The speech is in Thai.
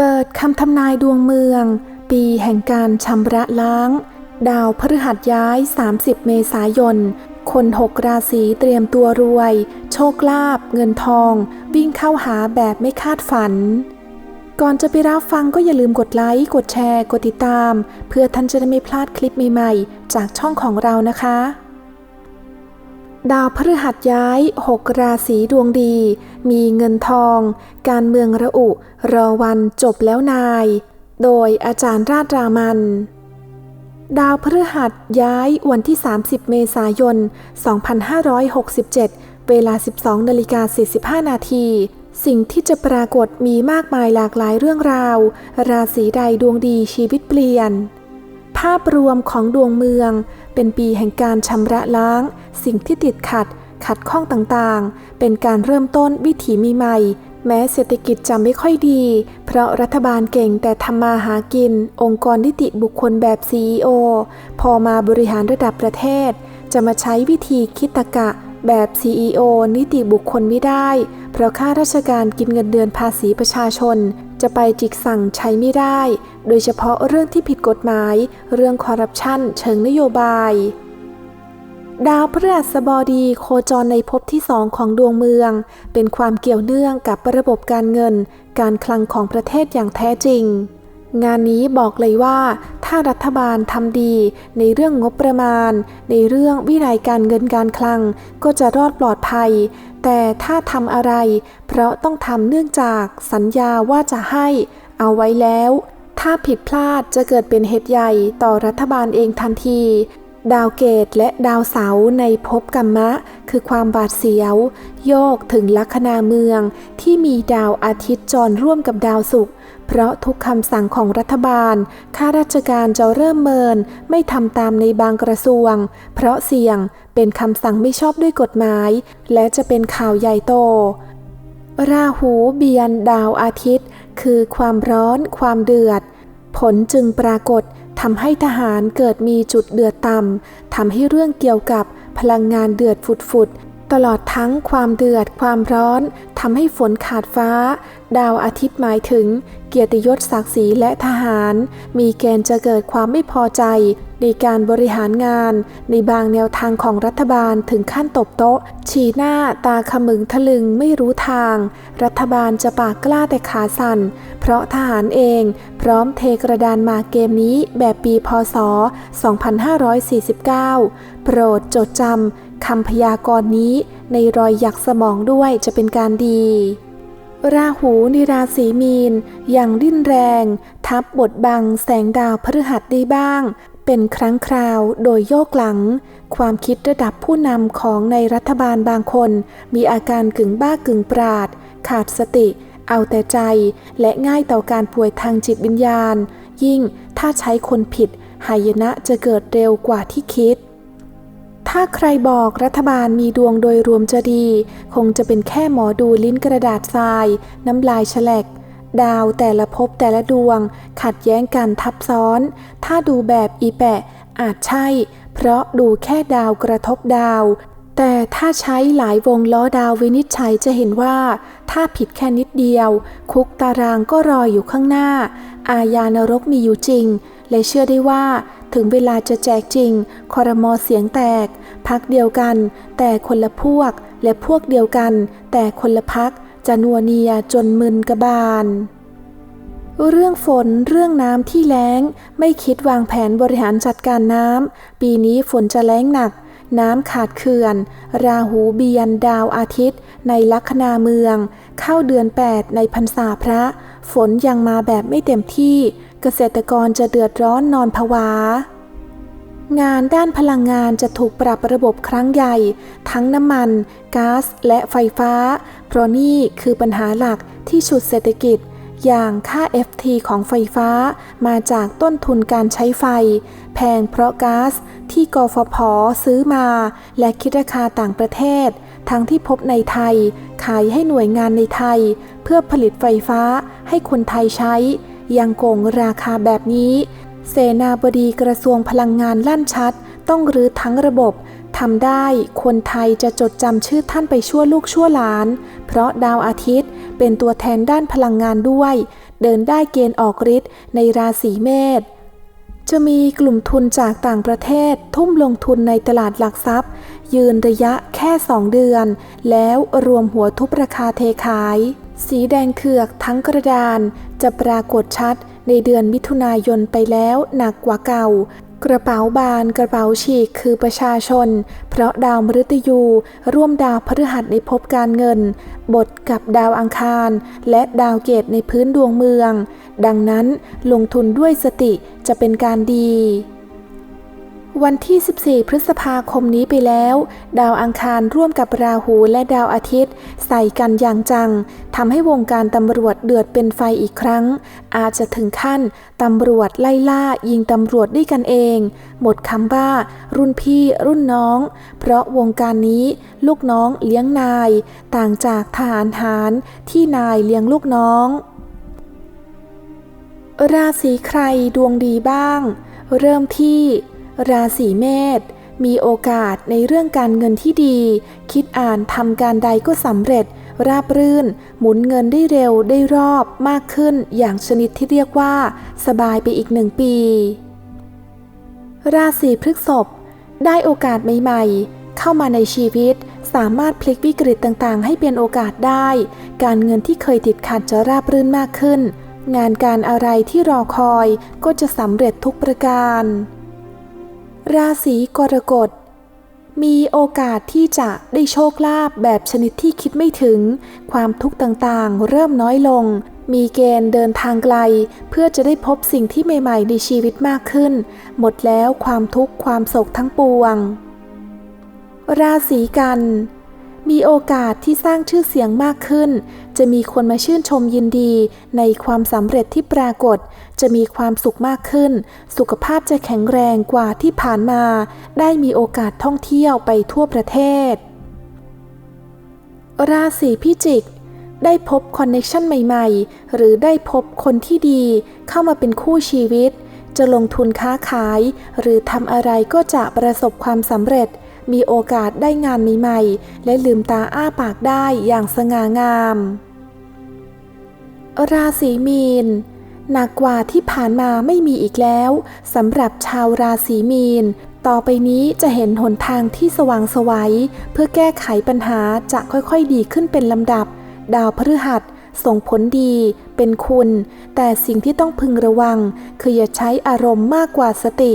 เปิดคำทำนายดวงเมือง ปีแห่งการชำระล้าง ดาวพฤหัสย้าย 30 เมษายน คนหกราศีเตรียมตัวรวย โชคลาภเงินทอง วิ่งเข้าหาแบบไม่คาดฝัน ก่อนจะไปรับฟังก็อย่าลืมกดไลค์กดแชร์ กดติดตาม เพื่อท่านจะได้ไม่พลาดคลิปใหม่ๆ จากช่องของเรานะคะ ดาวพฤหัสย้าย 6 ราศีดวงดี มีเงินทอง การเมืองระอุ รอวันจบแล้วนาย โดยอาจารย์ราชรามัน ดาวพฤหัสย้ายวันที่ 30 เมษายน 2567 เวลา 12นาฬิกา45 นาที สิ่งที่จะปรากฏมีมากมายหลากหลายเรื่องราว ราศีใดดวงดีชีวิตเปลี่ยน ภาพรวมของดวงเมือง เป็นปีแห่งการชำระล้าง สิ่งที่ติดขัด ขัดข้องต่างๆ เป็นการเริ่มต้นวิถีมีใหม่ แม้เศรษฐกิจจะไม่ค่อยดี เพราะรัฐบาลเก่งแต่ทำมาหากิน องค์กรนิติบุคคลแบบ CEO พอมาบริหารระดับประเทศ จะมาใช้วิธีคิดตะกะแบบ CEO นิติบุคคลไม่ได้ เพราะข้าราชการกินเงินเดือนภาษีประชาชน จะไปจิกสั่งใช้ไม่ได้ โดยเฉพาะเรื่องที่ผิดกฎหมาย เรื่องคอร์รัปชันเชิงนโยบาย ดาวพฤหัสบดีโคจรในภพที่สองของดวงเมือง เป็นความเกี่ยวเนื่องกับระบบการเงิน การคลังของประเทศอย่างแท้จริง งานนี้บอกเลยว่าถ้ารัฐบาลทำดีในเรื่องงบประมาณ ในเรื่องวินัยการเงินการคลัง ก็จะรอดปลอดภัย แต่ถ้าทำอะไร เพราะต้องทำเนื่องจากสัญญาว่าจะให้ เอาไว้แล้ว ถ้าผิดพลาดจะเกิดเป็นเหตุใหญ่ต่อรัฐบาลเองทันที ดาวเกตและดาวเสาในภพกรรมะ คือความบาดเสียว โยกถึงลัคนาเมือง ที่มีดาวอาทิตย์จรร่วมกับดาวศุกร์เพราะทุกคำสั่งของรัฐบาล ข้าราชการจะเริ่มเมิน ไม่ทำตามในบางกระทรวง เพราะเสี่ยงเป็นคำสั่งไม่ชอบด้วยกฎหมาย และจะเป็นข่าวใหญ่โต ราหูเบียนดาวอาทิตย์ คือความร้อน ความเดือด ผลจึงปรากฏทำให้ทหารเกิดมีจุดเดือดต่ำทำให้เรื่องเกี่ยวกับพลังงานเดือดฝุด ตลอดทั้งความเดือดความร้อนทำให้ฝนขาดฟ้า ดาวอาทิตย์หมายถึง เกียรติยศศักดิ์ศรีและทหาร มีเกณฑ์จะเกิดความไม่พอใจ ในการบริหารงาน ในบางแนวทางของรัฐบาลถึงขั้นตบโต๊ะฉีหน้าตาขมึงทะลึงไม่รู้ทาง รัฐบาลจะปากกล้าแต่ขาสั่น เพราะทหารเองพร้อมเทกระดานมาเกมนี้แบบปีพศ 2549 โปรดจดจำ คำพยากรณ์นี้ในรอยหยักสมองด้วยจะเป็นการดี ราหูในราศีมีนอย่างดิ้นแรง ทับบทบังแสงดาวพฤหัสได้บ้าง เป็นครั้งคราวโดยโยกหลัง ความคิดระดับผู้นำของในรัฐบาลบางคน มีอาการกึ่งบ้ากึ่งปราด ขาดสติ เอาแต่ใจ และง่ายต่อการป่วยทางจิตวิญญาณ ยิ่งถ้าใช้คนผิดหายนะจะเกิดเร็วกว่าที่คิด ถ้าใครบอกรัฐบาลมีดวงโดยรวมจะดี คงจะเป็นแค่หมอดูลิ้นกระดาษทราย น้ำลายแฉลกดาวแต่ละภพแต่ละดวง ขัดแย้งกันทับซ้อน ถ้าดูแบบอีแปะอาจใช่ เพราะดูแค่ดาวกระทบดาว แต่ถ้าใช้หลายวงล้อดาววินิจฉัยจะเห็นว่า ถ้าผิดแค่นิดเดียว คุกตารางก็รออยู่ข้างหน้า อาญานรกมีอยู่จริง และเชื่อได้ว่า ถึงเวลาจะแจกจริงคอรมอเสียงแตก พักเดียวกัน แต่คนละพวก และพวกเดียวกัน แต่คนละพักจะนัวเนียจนมึนกระบาลเรื่องฝนเรื่องน้ำที่แล้ง ไม่คิดวางแผนบริหารจัดการน้ำปีนี้ฝนจะแล้งหนัก น้ำขาดเขื่อน ราหูเบียนดาวอาทิตย์ ในลัคนาเมือง เข้าเดือน 8 ในพรรษาพระ ฝนยังมาแบบไม่เต็มที่ เกษตรกรจะเดือดร้อนนอนผวางานด้านพลังงานจะถูกปรับระบบครั้งใหญ่ ทั้งน้ำมันก๊าซและไฟฟ้า เพราะนี่คือปัญหาหลักที่ฉุดเศรษฐกิจ อย่างค่า FT ของไฟฟ้ามาจากต้นทุนการใช้ไฟ แพงเพราะก๊าซที่กฟผซื้อมา และคิดราคาต่างประเทศ ทั้งที่พบในไทย ขายให้หน่วยงานในไทย เพื่อผลิตไฟฟ้าให้คนไทยใช้ ยังโกงราคาแบบนี้ เสนาบดีกระทรวงพลังงานลั่นชัด ต้องรื้อทั้งระบบทำได้คนไทยจะจดจำชื่อท่านไปชั่วลูกชั่วหลาน เพราะดาวอาทิตย์ เป็นตัวแทนด้านพลังงานด้วย เดินได้เกณฑ์ออกฤทธิ์ในราศีเมษจะมีกลุ่มทุนจากต่างประเทศ ทุ่มลงทุนในตลาดหลักทรัพย์ ยืนระยะแค่ 2 เดือน แล้วรวมหัวทุบราคาเทขาย สีแดงเขือกทั้งกระดานจะปรากฏชัด ในเดือนมิถุนายนไปแล้วหนักกว่าเก่า กระเป๋าบานกระเป๋าฉีกคือประชาชน เพราะดาวมฤตยู ร่วมดาวพฤหัสในภพการเงิน บทกับดาวอังคาร และดาวเกตในพื้นดวงเมือง ดังนั้นลงทุนด้วยสติจะเป็นการดี วันที่ 14 พฤษภาคมนี้ไปแล้ว ดาวอังคารร่วมกับราหูและดาวอาทิตย์ ใส่กันอย่างจังทำให้วงการตำรวจเดือดเป็นไฟอีกครั้ง อาจจะถึงขั้นตำรวจไล่ล่ายิงตำรวจด้วยกันเอง หมดคำว่า รุ่นพี่รุ่นน้อง เพราะวงการนี้ลูกน้องเลี้ยงนาย ต่างจากทหารหารที่นายเลี้ยงลูกน้อง ราศีใครดวงดีบ้าง เริ่มที่ ราศีเมษมีโอกาสในเรื่องการเงินที่ดี คิดอ่านทำการใดก็สำเร็จ ราบรื่น หมุนเงินได้เร็วได้รอบมากขึ้นอย่างชนิดที่เรียกว่า สบายไปอีกหนึ่งปี ราศีพฤษภได้โอกาสใหม่ๆ เข้ามาในชีวิต สามารถพลิกวิกฤตต่างๆ ให้เป็นโอกาสได้ การเงินที่เคยติดขัดจะราบรื่นมากขึ้น งานการอะไรที่รอคอยก็จะสำเร็จทุกประการ ราศีกรกฎ มีโอกาสที่จะได้โชคลาภแบบชนิดที่คิดไม่ถึง ความทุกข์ต่างๆ เริ่มน้อยลง มีเกณฑ์เดินทางไกล เพื่อจะได้พบสิ่งที่ใหม่ๆในชีวิตมากขึ้น หมดแล้วความทุกข์ความโศกทั้งปวง ราศีกัน มีโอกาสที่สร้างชื่อเสียงมากขึ้น จะมีคนมาชื่นชมยินดีในความสำเร็จที่ปรากฏ จะมีความสุขมากขึ้น สุขภาพจะแข็งแรงกว่าที่ผ่านมา ได้มีโอกาสท่องเที่ยวไปทั่วประเทศ ราศีพิจิกได้พบคอนเนคชันใหม่ๆ หรือได้พบคนที่ดีเข้ามาเป็นคู่ชีวิต จะลงทุนค้าขาย หรือทำอะไรก็จะประสบความสำเร็จ มีโอกาสได้งานใหม่ๆ และลืมตาอ้าปากได้อย่างสง่างาม ราศีมีนหนักกว่าที่ผ่านมาไม่มีอีกแล้วสำหรับชาวราศีมีน ต่อไปนี้จะเห็นหนทางที่สว่างไสวัยเพื่อแก้ไขปัญหาจะค่อยๆดีขึ้นเป็นลำดับ ดาวพฤหัสส่งผลดี เป็นคุณ แต่สิ่งที่ต้องพึงระวัง คืออย่าใช้อารมณ์มากกว่าสติ